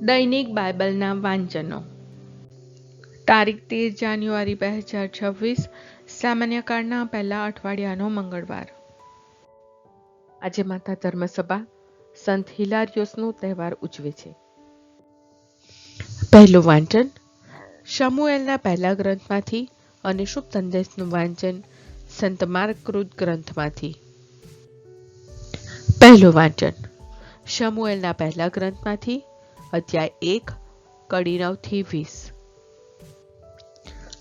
દૈનિક બાઇબલના વાંચનો. તારીખ તેર જાન્યુઆરી બે હજાર છવ્વીસ સામાન્ય કાળના પહેલા અઠવાડિયાનો મંગળવાર. આજે માતા ધર્મસભા, સંત હિલારિયોસનો તહેવાર ઉજવે છે. પહેલું વાંચન, શમુએલના પહેલા ગ્રંથમાંથી અને શુભ સંદેશનું વાંચન, સંત માર્ગકૃત ગ્રંથમાંથી. પહેલું વાંચન, શમુએલના પહેલા ગ્રંથમાંથી અધ્યાય એક કડી નવથી વીસ.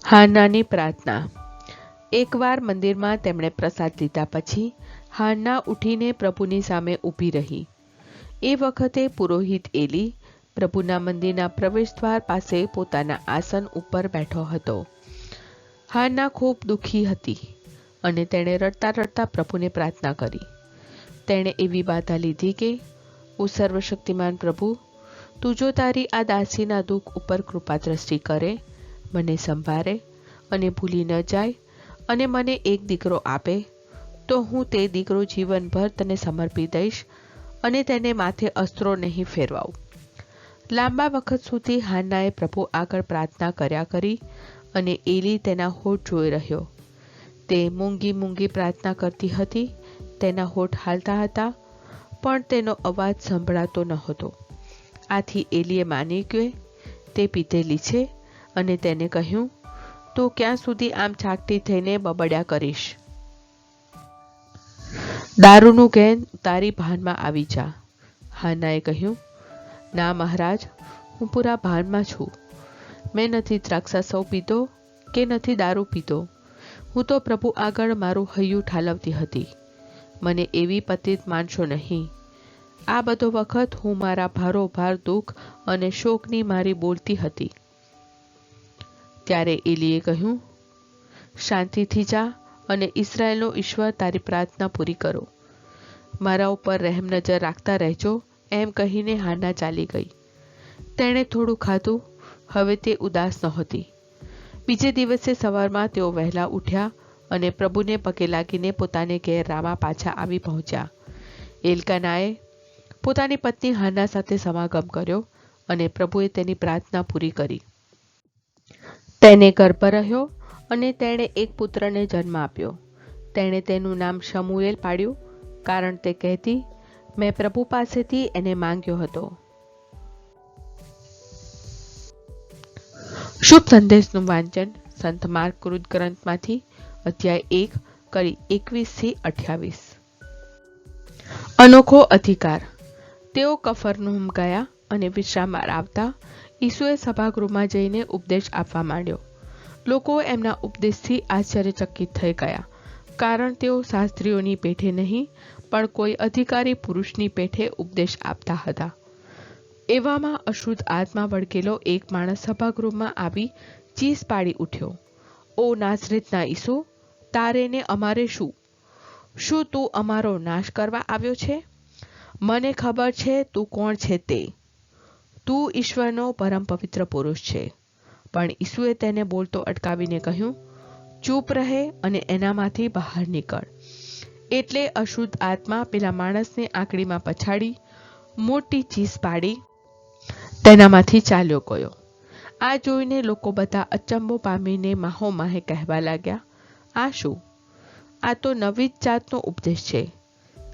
હાનાની પ્રાર્થના. એકવાર મંદિરમાં તેમણે પ્રસાદ લીધા પછી હાના ઉઠીને પ્રભુની સામે ઊભી રહી. એ વખતે પુરોહિત એલી પ્રભુના મંદિરના પ્રવેશદ્વાર પાસે પોતાના આસન ઉપર બેઠો હતો. હાના ખૂબ દુઃખી હતી અને તેણે રડતા રડતા પ્રભુને પ્રાર્થના કરી. તેણે એવી બાધા લીધી કે, ઓ સર્વશક્તિમાન પ્રભુ તું જો તારી આ દાસીના દુઃખ ઉપર કૃપા દ્રષ્ટિ કરે, મને સંભાળે અને ભૂલી ન જાય અને મને એક દીકરો આપે, તો હું તે દીકરો જીવનભર તને સમર્પી દઈશ અને તેને માથે અસ્ત્રો નહીં ફેરવાઉં. લાંબા વખત સુધી હાન્નાએ પ્રભુ આગળ પ્રાર્થના કર્યા કરી અને એલી તેના હોઠ જોઈ રહ્યો. તે મૂંગી મૂંગી પ્રાર્થના કરતી હતી, તેના હોઠ હાલતા હતા, પણ તેનો અવાજ સંભળાતો ન હતો આથી એલીએ માની કે તે પીધેલી છે અને તેને કહ્યું, તું ક્યાં સુધી આમ છાકટી થઈને બબડ્યા કરીશ? દારૂનું કેન તારી ભાનમાં આવી જા. હાનાએ કહ્યું, ના મહારાજ, હું પૂરા ભાનમાં છું. મેં નથી દ્રાક્ષા સૌ પીધો કે નથી દારૂ પીધો. હું તો પ્રભુ આગળ મારું હૈયું ઠાલવતી હતી. મને એવી પતિત માનશો નહીં. આ બધો વખત હું મારા ભારોભાર દુઃખ અને શોકની મારી બોલતી હતી. ત્યારે એલીએ કહ્યું, શાંતિથી જા અને ઇસરાયેલનો ઈશ્વર તારી પ્રાર્થના પૂરી કરો. મારા ઉપર રહેમ નજર રાખતા રહેજો, એમ કહીને હાના ચાલી ગઈ. તેણે થોડું ખાધું, હવે તે ઉદાસ નહોતી. બીજે દિવસે સવારમાં તેઓ વહેલા ઉઠ્યા અને પ્રભુને પગે લાગીને પોતાને ઘેર રામા પાછા આવી પહોંચ્યા. એલકાનાએ પોતાની પત્ની હાના સાથે સમાગમ કર્યો અને પ્રભુએ તેની પ્રાર્થના પૂરી કરી. તેને ગર્ભ રહ્યો અને તેણે એક પુત્રને જન્મ આપ્યો. તેણે તેનું નામ શમુએલ પાડ્યું કારણ તે કહેતી, મેં પ્રભુ પાસેથી એને માંગ્યો હતો. શુભ સંદેશનું વાંચન સંત માર્ગ કૃત ગ્રંથમાંથી અધ્યાય એક કરી એકવીસથી અઠ્યાવીસ. અનોખો અધિકાર. તેઓ કફરનુમ ગયા અને વિશ્રામમાં આવતા ઈસુએ સભાગૃહમાં જઈને ઉપદેશ આપવા માંડ્યો. લોકો એમના ઉપદેશથી આશ્ચર્યચકિત થઈ ગયા, કારણ તેઓ શાસ્ત્રીઓની પેઠે નહીં, પણ કોઈ અધિકારી પુરુષની પેઠે ઉપદેશ આપતા હતા. એવામાં અશુદ્ધ આત્મા વળગેલો એક માણસ સભાગૃહમાં આવી ચીસ પાડી ઉઠ્યો. ઓ નાસરેતના ઈસુ તારે ને અમારે શું? શું તું અમારો નાશ કરવા આવ્યો છે? મને ખબર છે તું કોણ છે તે. તું ઈશ્વરનો પરમ પવિત્ર પુરુષ છે. પણ ઈસુએ તેને બોલતો અટકાવીને કહ્યું, ચૂપ રહે અને એનામાંથી બહાર નીકળ. એટલે અશુદ્ધ આત્મા પેલા માણસને આંકડીમાં પછાડી મોટી ચીસ પાડી તેનામાંથી ચાલ્યો ગયો. આ જોઈને લોકો બધા અચંબો પામીને માહો માહે કહેવા લાગ્યા, આ શું? આ તો નવી જ જાતનો ઉપદેશ છે.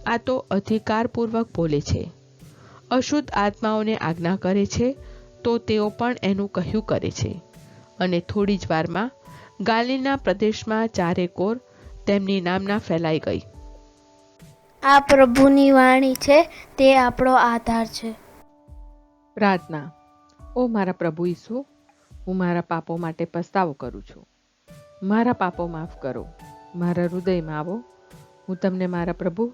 આ તો અધિકારપૂર્વક બોલે છે. અશુદ્ધ આત્માઓને આજ્ઞા કરે છે તો તેઓ પણ એનું કહ્યું કરે છે. અને થોડી જ વારમાં ગાલીના પ્રદેશમાં ચારે કોર તેમની નામના ફેલાઈ ગઈ. આ પ્રભુની વાણી છે તે આપણો આધાર છે. પ્રાર્થના. ઓ મારા પ્રભુ ઈસુ હું મારા પાપો માટે પસ્તાવો કરું છું. મારા પાપો માફ કરો. મારા હૃદયમાં આવો. હું તમને મારા પ્રભુ